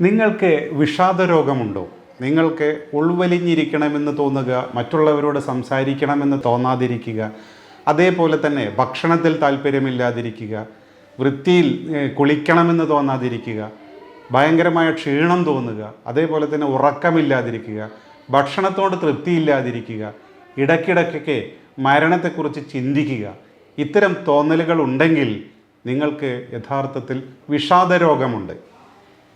നിങ്ങൾക്ക് വിഷാദരോഗമുണ്ടോ? നിങ്ങൾക്ക് ഉൾവലിഞ്ഞിരിക്കണമെന്ന് തോന്നുക മറ്റുള്ളവരോട് സംസാരിക്കണമെന്ന് തോന്നാതിരിക്കുക അതേപോലെ തന്നെ ഭക്ഷണത്തിൽ താല്പര്യമില്ലാതിരിക്കുക വൃത്തിയിൽ കുളിക്കണമെന്ന് തോന്നാതിരിക്കുക ഭയങ്കരമായ ക്ഷീണം തോന്നുക അതേപോലെ തന്നെ ഉറക്കമില്ലാതിരിക്കുക ഭക്ഷണത്തോട് തൃപ്തിയില്ലാതിരിക്കുക ഇടയ്ക്കിടയ്ക്കൊക്കെ മരണത്തെക്കുറിച്ച് ചിന്തിക്കുക ഇത്തരം തോന്നലുകൾ ഉണ്ടെങ്കിൽ നിങ്ങൾക്ക് യഥാർത്ഥത്തിൽ വിഷാദ രോഗമുണ്ട്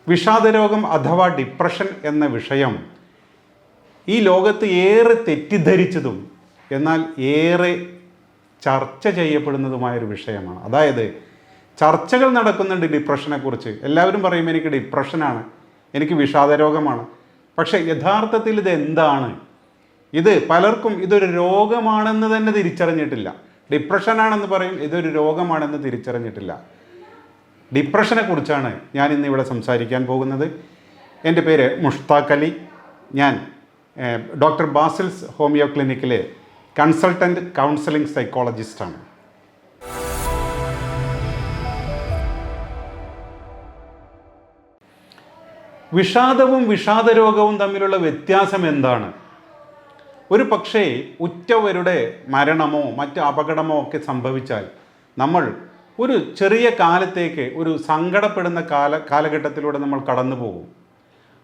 വിഷാദരോഗം അഥവാ ഡിപ്രഷൻ എന്ന വിഷയം ഈ ലോകത്ത് ഏറെ തെറ്റിദ്ധരിച്ചതും എന്നാൽ ഏറെ ചർച്ച ചെയ്യപ്പെടുന്നതുമായൊരു വിഷയമാണ്. അതായത് ചർച്ചകൾ നടക്കുന്നുണ്ട് ഡിപ്രഷനെക്കുറിച്ച് എല്ലാവരും പറയും എനിക്ക് ഡിപ്രഷനാണ് എനിക്ക് വിഷാദരോഗമാണ്. പക്ഷേ യഥാർത്ഥത്തിൽ ഇത് എന്താണ്? ഇത് പലർക്കും ഇതൊരു രോഗമാണെന്ന് തന്നെ തിരിച്ചറിഞ്ഞിട്ടില്ല. ഡിപ്രഷനാണെന്ന് പറയും ഇതൊരു രോഗമാണെന്ന് തിരിച്ചറിഞ്ഞിട്ടില്ല. ഡിപ്രഷനെ കുറിച്ചാണ് ഞാൻ ഇന്ന് ഇവിടെ സംസാരിക്കാൻ പോകുന്നത്. എന്റെ പേര് മുഷ്താഖ് അലി. ഞാൻ ഡോക്ടർ ബാസിൽസ് ഹോമിയോ ക്ലിനിക്കിലെ കൺസൾട്ടന്റ് കൗൺസിലിംഗ് സൈക്കോളജിസ്റ്റാണ്. വിഷാദവും വിഷാദരോഗവും തമ്മിലുള്ള വ്യത്യാസം എന്താണ്? ഒരു പക്ഷേ ഉറ്റവരുടെ മരണമോ മറ്റ് അപകടമോ ഒക്കെ സംഭവിച്ചാൽ നമ്മൾ ഒരു ചെറിയ കാലത്തേക്ക് ഒരു സങ്കടപ്പെടുന്ന കാല കാലഘട്ടത്തിലൂടെ നമ്മൾ കടന്നു പോകും.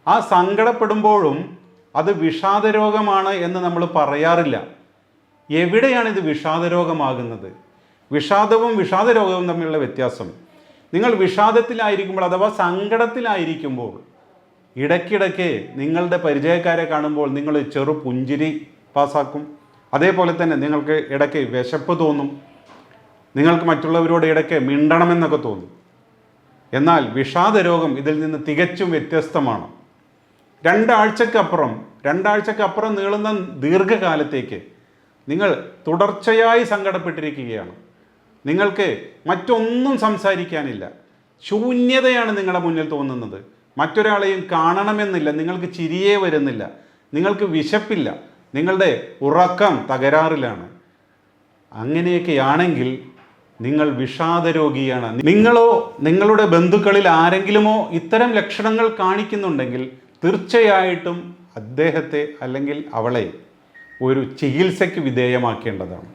ആ സങ്കടപ്പെടുമ്പോഴും അത് വിഷാദരോഗമാണ് എന്ന് നമ്മൾ പറയാറില്ല. എവിടെയാണ് ഇത് വിഷാദരോഗമാകുന്നത്? വിഷാദവും വിഷാദരോഗവും തമ്മിലുള്ള വ്യത്യാസം. നിങ്ങൾ വിഷാദത്തിലായിരിക്കുമ്പോൾ അഥവാ സങ്കടത്തിലായിരിക്കുമ്പോൾ ഇടയ്ക്കിടയ്ക്ക് നിങ്ങളുടെ പരിചയക്കാരെ കാണുമ്പോൾ നിങ്ങൾ ചെറു പുഞ്ചിരി പാസ്സാക്കും. അതേപോലെ തന്നെ നിങ്ങൾക്ക് ഇടയ്ക്ക് വിശപ്പ് തോന്നും. നിങ്ങൾക്ക് മറ്റുള്ളവരോട് ഇടയ്ക്ക് മിണ്ടണമെന്നൊക്കെ തോന്നും. എന്നാൽ വിഷാദ രോഗം ഇതിൽ നിന്ന് തികച്ചും വ്യത്യസ്തമാണ്. രണ്ടാഴ്ചക്കപ്പുറം രണ്ടാഴ്ചക്കപ്പുറം നീളുന്ന ദീർഘകാലത്തേക്ക് നിങ്ങൾ തുടർച്ചയായി സങ്കടപ്പെട്ടിരിക്കുകയാണ്. നിങ്ങൾക്ക് മറ്റൊന്നും സംസാരിക്കാനില്ല. ശൂന്യതയാണ് നിങ്ങളുടെ മുന്നിൽ തോന്നുന്നത്. മറ്റൊരാളെയും കാണണമെന്നില്ല. നിങ്ങൾക്ക് ചിരിയേ വരുന്നില്ല. നിങ്ങൾക്ക് വിശപ്പില്ല. നിങ്ങളുടെ ഉറക്കം തകരാറിലാണ്. അങ്ങനെയൊക്കെയാണെങ്കിൽ നിങ്ങൾ വിഷാദരോഗിയാണ്. നിങ്ങളോ നിങ്ങളുടെ ബന്ധുക്കളിൽ ആരെങ്കിലുമോ ഇത്തരം ലക്ഷണങ്ങൾ കാണിക്കുന്നുണ്ടെങ്കിൽ തീർച്ചയായിട്ടും അദ്ദേഹത്തെ അല്ലെങ്കിൽ അവളെ ഒരു ചികിത്സയ്ക്ക് വിധേയമാക്കേണ്ടതാണ്.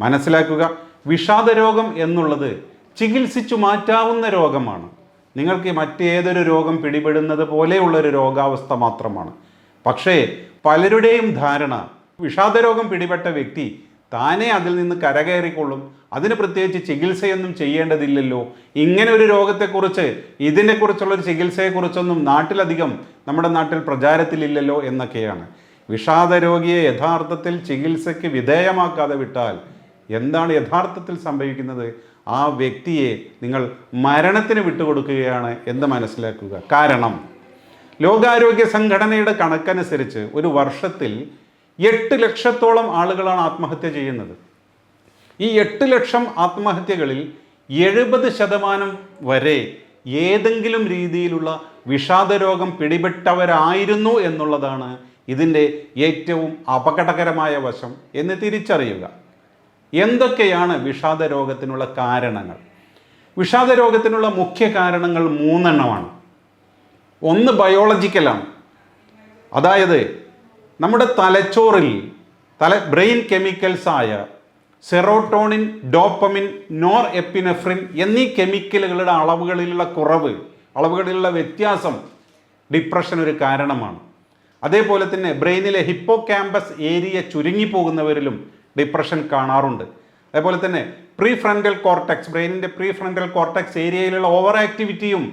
മനസ്സിലാക്കുക വിഷാദരോഗം എന്നുള്ളത് ചികിത്സിച്ചു മാറ്റാവുന്ന രോഗമാണ്. നിങ്ങൾക്ക് മറ്റേതൊരു രോഗം പിടിപെടുന്നത് പോലെയുള്ളൊരു രോഗാവസ്ഥ മാത്രമാണ്. പക്ഷേ പലരുടെയും ധാരണ വിഷാദരോഗം പിടിപെട്ട വ്യക്തി താനേ അതിൽ നിന്ന് കരകയറിക്കൊള്ളും. അതിന് പ്രത്യേകിച്ച് ചികിത്സയൊന്നും ചെയ്യേണ്ടതില്ലല്ലോ. ഇങ്ങനെ ഒരു രോഗത്തെക്കുറിച്ച് ഇതിനെക്കുറിച്ചുള്ള ഒരു ചികിത്സയെക്കുറിച്ചൊന്നും നാട്ടിലധികം നമ്മുടെ നാട്ടിൽ പ്രചാരത്തിലില്ലല്ലോ എന്നൊക്കെയാണ്. വിഷാദ രോഗിയെ യഥാർത്ഥത്തിൽ ചികിത്സയ്ക്ക് വിധേയമാക്കാതെ വിട്ടാൽ എന്താണ് യഥാർത്ഥത്തിൽ സംഭവിക്കുന്നത്? ആ വ്യക്തിയെ നിങ്ങൾ മരണത്തിന് വിട്ടുകൊടുക്കുകയാണ് എന്ന് മനസ്സിലാക്കുക. കാരണം ലോകാരോഗ്യ സംഘടനയുടെ കണക്കനുസരിച്ച് ഒരു വർഷത്തിൽ എട്ട് ലക്ഷത്തോളം ആളുകളാണ് ആത്മഹത്യ ചെയ്യുന്നത്. ഈ എട്ട് ലക്ഷം ആത്മഹത്യകളിൽ എഴുപത് ശതമാനം വരെ ഏതെങ്കിലും രീതിയിലുള്ള വിഷാദരോഗം പിടിപെട്ടവരായിരുന്നു എന്നുള്ളതാണ് ഇതിന്റെ ഏറ്റവും അപകടകരമായ വശം എന്ന് തിരിച്ചറിയുക. എന്തൊക്കെയാണ് വിഷാദരോഗത്തിനുള്ള കാരണങ്ങൾ? വിഷാദരോഗത്തിനുള്ള മുഖ്യ കാരണങ്ങൾ മൂന്നെണ്ണമാണ്. ഒന്ന് ബയോളജിക്കലാണ് അതായത് നമ്മുടെ തലച്ചോറിൽ തല ബ്രെയിൻ കെമിക്കൽസായ സെറോട്ടോണിൻ ഡോപ്പമിൻ നോർ എപ്പിനെഫ്രിൻ എന്നീ കെമിക്കലുകളുടെ അളവുകളിലുള്ള കുറവ് അളവുകളിലുള്ള വ്യത്യാസം ഡിപ്രഷൻ ഒരു കാരണമാണ്. അതേപോലെ തന്നെ ബ്രെയിനിലെ ഹിപ്പോ ക്യാമ്പസ് ഏരിയ ചുരുങ്ങിപ്പോകുന്നവരിലും ഡിപ്രഷൻ കാണാറുണ്ട്. അതേപോലെ തന്നെ പ്രീ ഫ്രണ്ടൽ കോർട്ടക്സ് ബ്രെയിനിന്റെ പ്രീ ഫ്രണ്ടൽ കോർട്ടക്സ് ഏരിയയിലുള്ള ഓവർ ആക്ടിവിറ്റിയും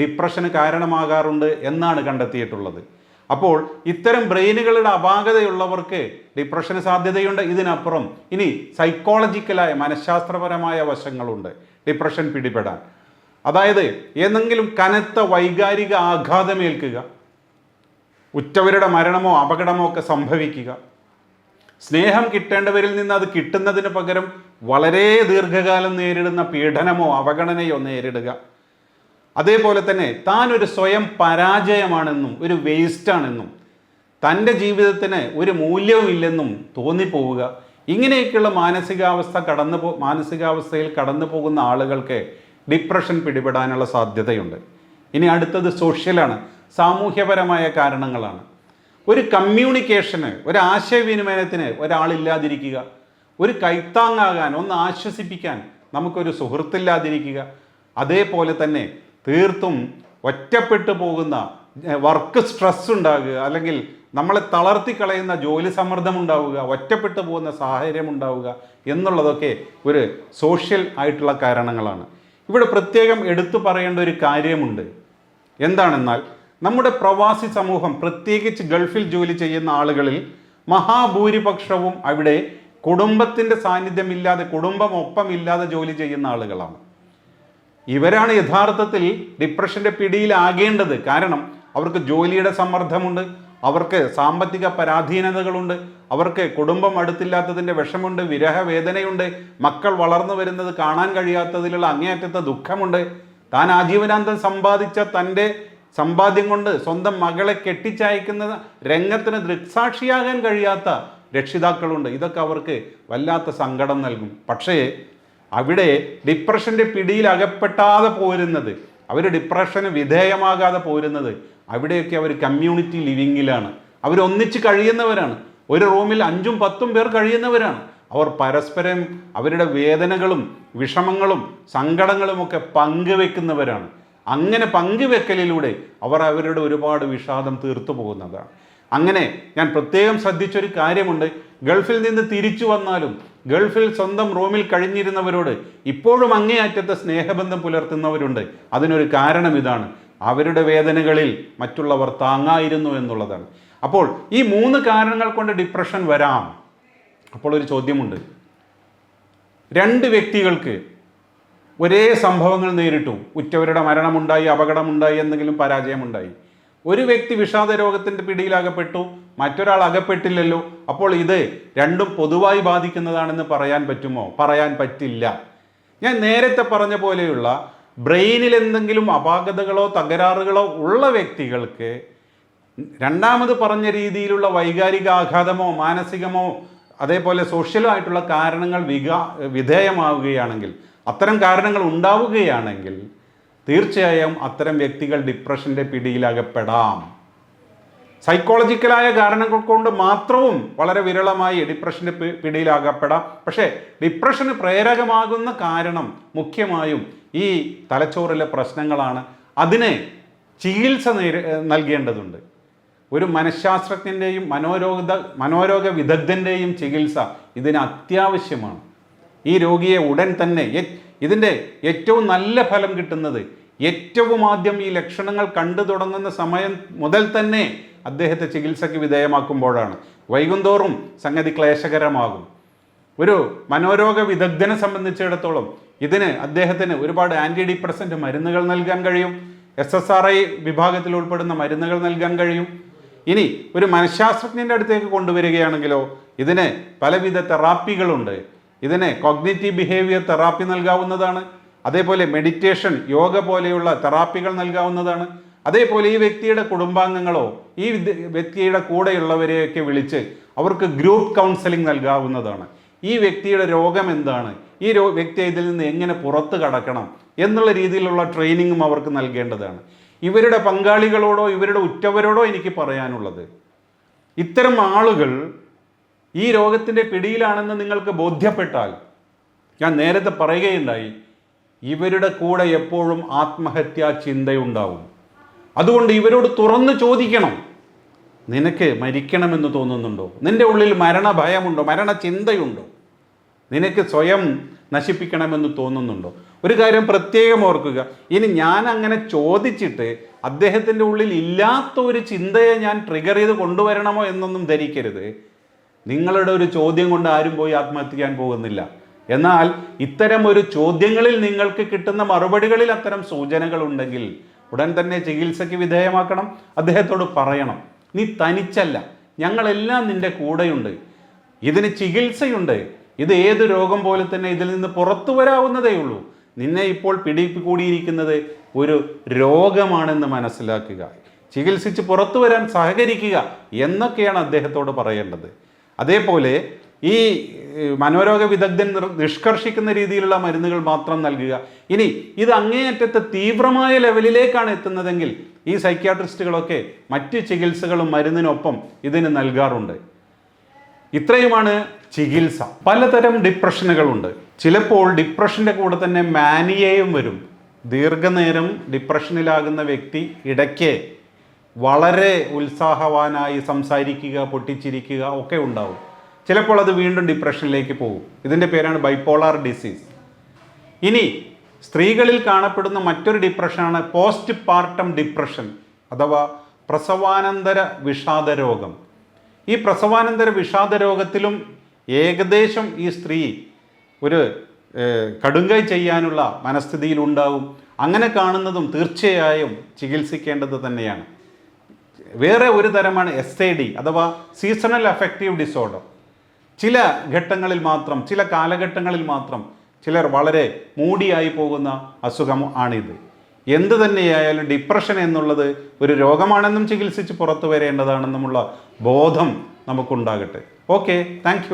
ഡിപ്രഷന് കാരണമാകാറുണ്ട് എന്നാണ് കണ്ടെത്തിയിട്ടുള്ളത്. അപ്പോൾ ഇത്തരം ബ്രെയിനുകളുടെ അപാകതയുള്ളവർക്ക് ഡിപ്രഷന് സാധ്യതയുണ്ട് ഇതിനപ്പുറം. ഇനി സൈക്കോളജിക്കലായ മനഃശാസ്ത്രപരമായ വശങ്ങളുണ്ട് ഡിപ്രഷൻ പിടിപെടാൻ. അതായത് ഏതെങ്കിലും കനത്ത വൈകാരിക ആഘാതമേൽക്കുക ഉറ്റവരുടെ മരണമോ അപകടമോ ഒക്കെ സംഭവിക്കുക. സ്നേഹം കിട്ടേണ്ടവരിൽ നിന്ന് അത് കിട്ടുന്നതിന് പകരം വളരെ ദീർഘകാലം നേരിടുന്ന പീഡനമോ അവഗണനയോ നേരിടുക. അതേപോലെ തന്നെ താൻ ഒരു സ്വയം പരാജയമാണെന്നും ഒരു വേസ്റ്റാണെന്നും തന്റെ ജീവിതത്തിന് ഒരു മൂല്യവുമില്ലെന്നും തോന്നിപ്പോവുക. ഇങ്ങനെയൊക്കെയുള്ള മാനസികാവസ്ഥ കടന്നു പോ മാനസികാവസ്ഥയിൽ കടന്നു പോകുന്ന ആളുകൾക്ക് ഡിപ്രഷൻ പിടിപെടാനുള്ള സാധ്യതയുണ്ട്. ഇനി അടുത്തത് സോഷ്യലാണ് സാമൂഹ്യപരമായ കാരണങ്ങളാണ്. ഒരു കമ്മ്യൂണിക്കേഷന് ഒരു ആശയവിനിമയത്തിന് ഒരാളില്ലാതിരിക്കുക ഒരു കൈത്താങ്ങാകാൻ ഒന്ന് ആശ്വസിപ്പിക്കാൻ നമുക്കൊരു സുഹൃത്തില്ലാതിരിക്കുക അതേപോലെ തന്നെ തീർത്തും ഒറ്റപ്പെട്ടു പോകുന്ന വർക്ക് സ്ട്രെസ് ഉണ്ടാകുക അല്ലെങ്കിൽ നമ്മളെ തളർത്തി കളയുന്ന ജോലി സമ്മർദ്ദം ഉണ്ടാവുക ഒറ്റപ്പെട്ടു പോകുന്ന സാഹചര്യം ഉണ്ടാവുക എന്നുള്ളതൊക്കെ ഒരു സോഷ്യൽ ആയിട്ടുള്ള കാരണങ്ങളാണ്. ഇവിടെ പ്രത്യേകം എടുത്തു പറയേണ്ട ഒരു കാര്യമുണ്ട്. എന്താണെന്നാൽ നമ്മുടെ പ്രവാസി സമൂഹം പ്രത്യേകിച്ച് ഗൾഫിൽ ജോലി ചെയ്യുന്ന ആളുകളിൽ മഹാഭൂരിപക്ഷവും അവിടെ കുടുംബത്തിന്റെ സാന്നിധ്യമില്ലാതെ കുടുംബം ഒപ്പമില്ലാതെ ജോലി ചെയ്യുന്ന ആളുകളാണ്. ഇവരാണ് യഥാർത്ഥത്തിൽ ഡിപ്രഷന്റെ പിടിയിലാകേണ്ടത്. കാരണം അവർക്ക് ജോലിയുടെ സമ്മർദ്ദമുണ്ട് അവർക്ക് സാമ്പത്തിക പരാധീനതകളുണ്ട് അവർക്ക് കുടുംബം അടുത്തില്ലാത്തതിന്റെ വിഷമുണ്ട് വിരഹവേദനയുണ്ട് മക്കൾ വളർന്നു വരുന്നത് കാണാൻ കഴിയാത്തതിലുള്ള അങ്ങേയറ്റത്തെ ദുഃഖമുണ്ട്. താൻ ആജീവനാന്തം സമ്പാദിച്ച തന്റെ സമ്പാദ്യം കൊണ്ട് സ്വന്തം മകളെ കെട്ടിച്ചയക്കുന്ന രംഗത്തിന് ദൃക്സാക്ഷിയാകാൻ കഴിയാത്ത രക്ഷിതാക്കളുണ്ട്. ഇതൊക്കെ അവർക്ക് വല്ലാത്ത സങ്കടം നൽകും. പക്ഷേ അവിടെ ഡിപ്രഷന്റെ പിടിയിൽ അകപ്പെട്ടാതെ പോരുന്നത്. അവർ ഡിപ്രഷന് വിധേയമാകാതെ പോരുന്നത്. അവിടെയൊക്കെ അവർ കമ്മ്യൂണിറ്റി ലിവിങ്ങിലാണ് അവരൊന്നിച്ച് കഴിയുന്നവരാണ്. ഒരു റൂമിൽ അഞ്ചും പത്തും പേർ കഴിയുന്നവരാണ്. അവർ പരസ്പരം അവരുടെ വേദനകളും വിഷമങ്ങളും സങ്കടങ്ങളുമൊക്കെ പങ്കുവെക്കുന്നവരാണ്. അങ്ങനെ പങ്കുവെക്കലിലൂടെ അവർ അവരുടെ ഒരുപാട് വിഷാദം തീർത്തു പോകുന്നതാണ് അങ്ങനെ ഞാൻ പ്രത്യേകം ശ്രദ്ധിച്ചൊരു കാര്യമുണ്ട്. ഗൾഫിൽ നിന്ന് തിരിച്ചു വന്നാലും ഗൾഫിൽ സ്വന്തം റൂമിൽ കഴിഞ്ഞിരുന്നവരോട് ഇപ്പോഴും അങ്ങേയറ്റത്തെ സ്നേഹബന്ധം പുലർത്തുന്നവരുണ്ട്. അതിനൊരു കാരണം ഇതാണ്. അവരുടെ വേദനകളിൽ മറ്റുള്ളവർ താങ്ങായിരുന്നു എന്നുള്ളതാണ്. അപ്പോൾ ഈ മൂന്ന് കാരണങ്ങൾ കൊണ്ട് ഡിപ്രഷൻ വരാം. അപ്പോൾ ഒരു ചോദ്യമുണ്ട്. രണ്ട് വ്യക്തികൾക്ക് ഒരേ സംഭവങ്ങൾ നേരിട്ടു. ഉറ്റവരുടെ മരണമുണ്ടായി അപകടമുണ്ടായി എന്തെങ്കിലും പരാജയമുണ്ടായി. ഒരു വ്യക്തി വിഷാദ രോഗത്തിന്റെ പിടിയിലകപ്പെട്ടു മറ്റൊരാൾ അകപ്പെട്ടില്ലല്ലോ അപ്പോൾ ഇത് രണ്ടും പൊതുവായി ബാധിക്കുന്നതാണെന്ന് പറയാൻ പറ്റുമോ? പറയാൻ പറ്റില്ല. ഞാൻ നേരത്തെ പറഞ്ഞ പോലെയുള്ള ബ്രെയിനിൽ എന്തെങ്കിലും അപാകതകളോ തകരാറുകളോ ഉള്ള വ്യക്തികൾക്ക് രണ്ടാമത് പറഞ്ഞ രീതിയിലുള്ള വൈകാരിക ആഘാതമോ മാനസികമോ അതേപോലെ സോഷ്യലോ ആയിട്ടുള്ള കാരണങ്ങൾ വികാ വിധേയമാവുകയാണെങ്കിൽ അത്തരം കാരണങ്ങൾ ഉണ്ടാവുകയാണെങ്കിൽ തീർച്ചയായും അത്തരം വ്യക്തികൾ ഡിപ്രഷന്റെ പിടിയിലകപ്പെടാം. സൈക്കോളജിക്കലായ കാരണങ്ങൾ കൊണ്ട് മാത്രവും വളരെ വിരളമായി ഡിപ്രഷന്റെ പിടിയിലാകപ്പെടാം. പക്ഷേ ഡിപ്രഷന് പ്രേരകമാകുന്ന കാരണം മുഖ്യമായും ഈ തലച്ചോറിലെ പ്രശ്നങ്ങളാണ്. അതിന് ചികിത്സ നൽകേണ്ടതുണ്ട്. ഒരു മനഃശാസ്ത്രജ്ഞന്റെയും മനോരോഗ മനോരോഗ വിദഗ്ധന്റെയും ചികിത്സ ഇതിന് അത്യാവശ്യമാണ്. ഈ രോഗിയെ ഉടൻ തന്നെ ഇതിന്റെ ഏറ്റവും നല്ല ഫലം കിട്ടുന്നത് ഏറ്റവും ആദ്യം ഈ ലക്ഷണങ്ങൾ കണ്ടു തുടങ്ങുന്ന സമയം മുതൽ തന്നെ അദ്ദേഹത്തെ ചികിത്സയ്ക്ക് വിധേയമാക്കുമ്പോഴാണ്. വൈകുന്തോറും സംഗതി ക്ലേശകരമാകും. ഒരു മനോരോഗ വിദഗ്ധനെ സംബന്ധിച്ചിടത്തോളം ഇതിന് അദ്ദേഹത്തിന് ഒരുപാട് ആന്റി ഡിപ്രസന്റ് മരുന്നുകൾ നൽകാൻ കഴിയും. എസ് എസ് ആർ ഐ വിഭാഗത്തിൽ ഉൾപ്പെടുന്ന മരുന്നുകൾ നൽകാൻ കഴിയും. ഇനി ഒരു മനഃശാസ്ത്രജ്ഞന്റെ അടുത്തേക്ക് കൊണ്ടുവരികയാണെങ്കിലോ ഇതിന് പലവിധ തെറാപ്പികളുണ്ട്. ഇതിന് കോഗ്നിറ്റീവ് ബിഹേവിയർ തെറാപ്പി നൽകാവുന്നതാണ്. അതേപോലെ മെഡിറ്റേഷൻ യോഗ പോലെയുള്ള തെറാപ്പികൾ നൽകാവുന്നതാണ്. അതേപോലെ ഈ വ്യക്തിയുടെ കുടുംബാംഗങ്ങളോ ഈ വ്യക്തിയുടെ കൂടെയുള്ളവരെയൊക്കെ വിളിച്ച് അവർക്ക് ഗ്രൂപ്പ് കൗൺസിലിംഗ് നൽകാവുന്നതാണ്. ഈ വ്യക്തിയുടെ രോഗം എന്താണ്? ഈ രോ വ്യക്തി ഇതിൽ നിന്ന് എങ്ങനെ പുറത്ത് കടക്കണം എന്നുള്ള രീതിയിലുള്ള ട്രെയിനിങ്ങും അവർക്ക് നൽകേണ്ടതാണ്. ഇവരുടെ പങ്കാളികളോടോ ഇവരുടെ ഉറ്റവരോടോ എനിക്ക് പറയാനുള്ളത് ഇത്തരം ആളുകൾ ഈ രോഗത്തിന്റെ പിടിയിലാണെന്ന് നിങ്ങൾക്ക് ബോധ്യപ്പെട്ടാൽ ഞാൻ നേരത്തെ പറയുകയുണ്ടായി ഇവരുടെ കൂടെ എപ്പോഴും ആത്മഹത്യാ ചിന്തയുണ്ടാവും. അതുകൊണ്ട് ഇവരോട് തുറന്ന് ചോദിക്കണം നിനക്ക് മരിക്കണമെന്ന് തോന്നുന്നുണ്ടോ? നിന്റെ ഉള്ളിൽ മരണഭയമുണ്ടോ? മരണചിന്തയുണ്ടോ? നിനക്ക് സ്വയം നശിപ്പിക്കണമെന്ന് തോന്നുന്നുണ്ടോ? ഒരു കാര്യം പ്രത്യേകം ഓർക്കുക ഇനി ഞാൻ അങ്ങനെ ചോദിച്ചിട്ട് അദ്ദേഹത്തിന്റെ ഉള്ളിൽ ഇല്ലാത്ത ഒരു ചിന്തയെ ഞാൻ ട്രിഗർ ചെയ്ത് കൊണ്ടുവരണമോ എന്നൊന്നും ധരിക്കരുത്. നിങ്ങളുടെ ഒരു ചോദ്യം കൊണ്ട് ആരും പോയി ആത്മഹത്യ ചെയ്യാൻ പോകുന്നില്ല. എന്നാൽ ഇത്തരം ഒരു ചോദ്യങ്ങളിൽ നിങ്ങൾക്ക് കിട്ടുന്ന മറുപടികളിൽ അത്തരം സൂചനകൾ ഉണ്ടെങ്കിൽ ഉടൻ തന്നെ ചികിത്സയ്ക്ക് വിധേയമാക്കണം. അദ്ദേഹത്തോട് പറയണം നീ തനിച്ചല്ല ഞങ്ങളെല്ലാം നിന്റെ കൂടെയുണ്ട്. ഇതിന് ചികിത്സയുണ്ട്. ഇത് ഏത് രോഗം പോലെ തന്നെ ഇതിൽ നിന്ന് പുറത്തു വരാവുന്നതേ ഉള്ളൂ. നിന്നെ ഇപ്പോൾ പിടികൂടിയിരിക്കുന്നത് ഒരു രോഗമാണെന്ന് മനസ്സിലാക്കുക. ചികിത്സിച്ച് പുറത്തു വരാൻ സഹകരിക്കുക എന്നൊക്കെയാണ് അദ്ദേഹത്തോട് പറയേണ്ടത്. അതേപോലെ ഈ മനോരോഗ വിദഗ്ധൻ നിഷ്കർഷിക്കുന്ന രീതിയിലുള്ള മരുന്നുകൾ മാത്രം നൽകുക. ഇനി ഇത് അങ്ങേയറ്റത്തെ തീവ്രമായ ലെവലിലേക്കാണ് എത്തുന്നതെങ്കിൽ ഈ സൈക്യാട്രിസ്റ്റുകളൊക്കെ മറ്റ് ചികിത്സകളും മരുന്നിനൊപ്പം ഇതിന് നൽകാറുണ്ട്. ഇത്രയുമാണ് ചികിത്സ. പലതരം ഡിപ്രഷനുകളുണ്ട്. ചിലപ്പോൾ ഡിപ്രഷന്റെ കൂടെ തന്നെ മാനിയയും വരും. ദീർഘനേരം ഡിപ്രഷനിലാകുന്ന വ്യക്തി ഇടയ്ക്ക് വളരെ ഉത്സാഹവാനായി സംസാരിക്കുക പൊട്ടിച്ചിരിക്കുക ഒക്കെ ഉണ്ടാവും. ചിലപ്പോൾ അത് വീണ്ടും ഡിപ്രഷനിലേക്ക് പോകും. ഇതിന്റെ പേരാണ് ബൈപ്പോളാർ ഡിസീസ്. ഇനി സ്ത്രീകളിൽ കാണപ്പെടുന്ന മറ്റൊരു ഡിപ്രഷനാണ് പോസ്റ്റ് പാർട്ടം ഡിപ്രഷൻ അഥവാ പ്രസവാനന്തര വിഷാദ രോഗം ഈ പ്രസവാനന്തര വിഷാദ രോഗത്തിലും ഏകദേശം ഈ സ്ത്രീ ഒരു കടുങ്കൈ ചെയ്യാനുള്ള മനസ്ഥിതിയിലുണ്ടാവും. അങ്ങനെ കാണുന്നതും തീർച്ചയായും ചികിത്സിക്കേണ്ടത് തന്നെയാണ്. വേറെ ഒരു തരമാണ് എസ് എ ഡി അഥവാ സീസണൽ അഫക്റ്റീവ് ഡിസോർഡർ ചില ഘട്ടങ്ങളിൽ മാത്രം ചില കാലഘട്ടങ്ങളിൽ മാത്രം ചിലർ വളരെ മൂടിയായി പോകുന്ന അസുഖം ആണിത്. എന്ത് തന്നെയായാലും ഡിപ്രഷൻ എന്നുള്ളത് ഒരു രോഗമാണെന്നും ചികിത്സിച്ച് പുറത്തു വരേണ്ടതാണെന്നുമുള്ള ബോധം നമുക്കുണ്ടാകട്ടെ. Okay thank